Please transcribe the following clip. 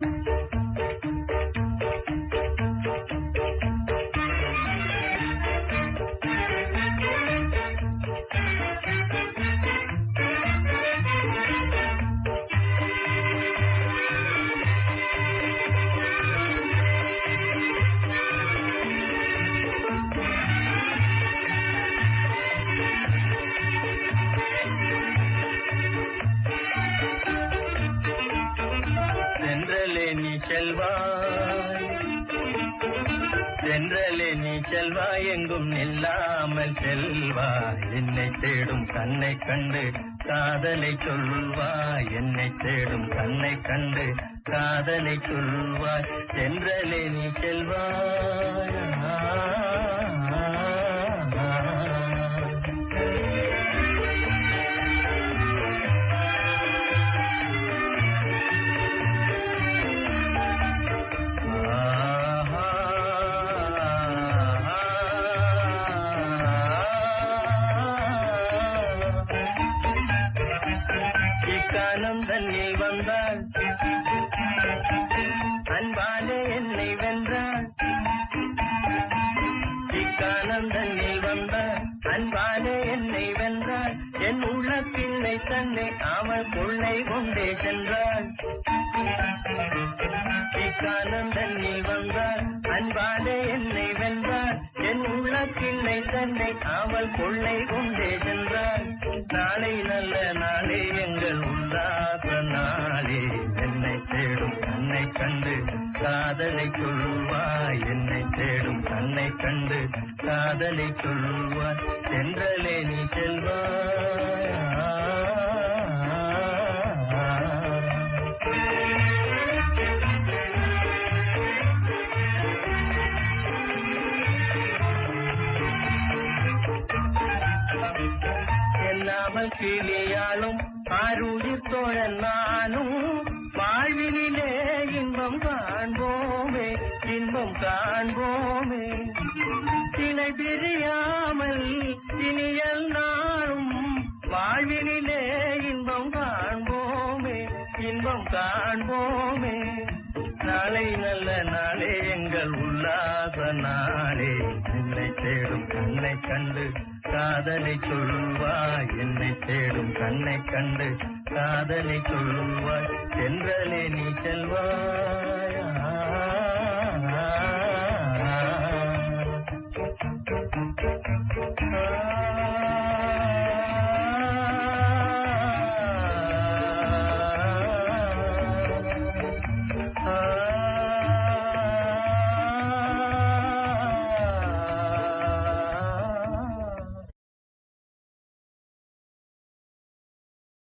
சென்றலே நீ செல்வாய். சென்றலே நீ செல்வாய் எங்கும் நில்லாமல் செல்வாய். என்னை தேடும் கண்ணை கண்டு காதலை சொல்வாய். என்னை தேடும் கண்ணை கண்டு காதலை சொல்வாய். சென்றலே நீ செல்வாய். வந்தாள் அன்பாலே என்னை வென்றாள். இக்காலம் தன்னில் வந்தாள் அன்பாலே என்னை வென்றாள். என் உள்ள பிள்ளை தன்னை அவள் கொள்ளை கொண்டே சென்றாள். இக்காலம் தன்னில் வந்தாள் அன்பாலே என்னை வென்றாள். என் உள்ள பிள்ளை தன்னை அவள் கொள்ளை கொண்டே சென்றாள். நாளை நல்ல நாளே எங்கள் காதலை சொல்வாய் என்னை தேடும் தன்னை கண்டு காதலை சொல்வாய் சென்றலே நீ செல்வாய். எல்லாமல் கிளியாளும் ஆருயிர் தோழன் நானும் இன்பம் காண்போமே. இணை பிரியாமல் இனியல் நாளும் வாழ்வினிலே இன்பம் காண்போமே. இன்பம் காண்போமே. நாளை நல்ல நாளே எங்கள் உல்லாச நாளே. என்னை தேடும் கண்ணை கண்டு காதலை சொல்வாய். என்னை தேடும் கண்ணை கண்டு காதலை சொல்வாய். சென்றலே நீ செல்வாய்?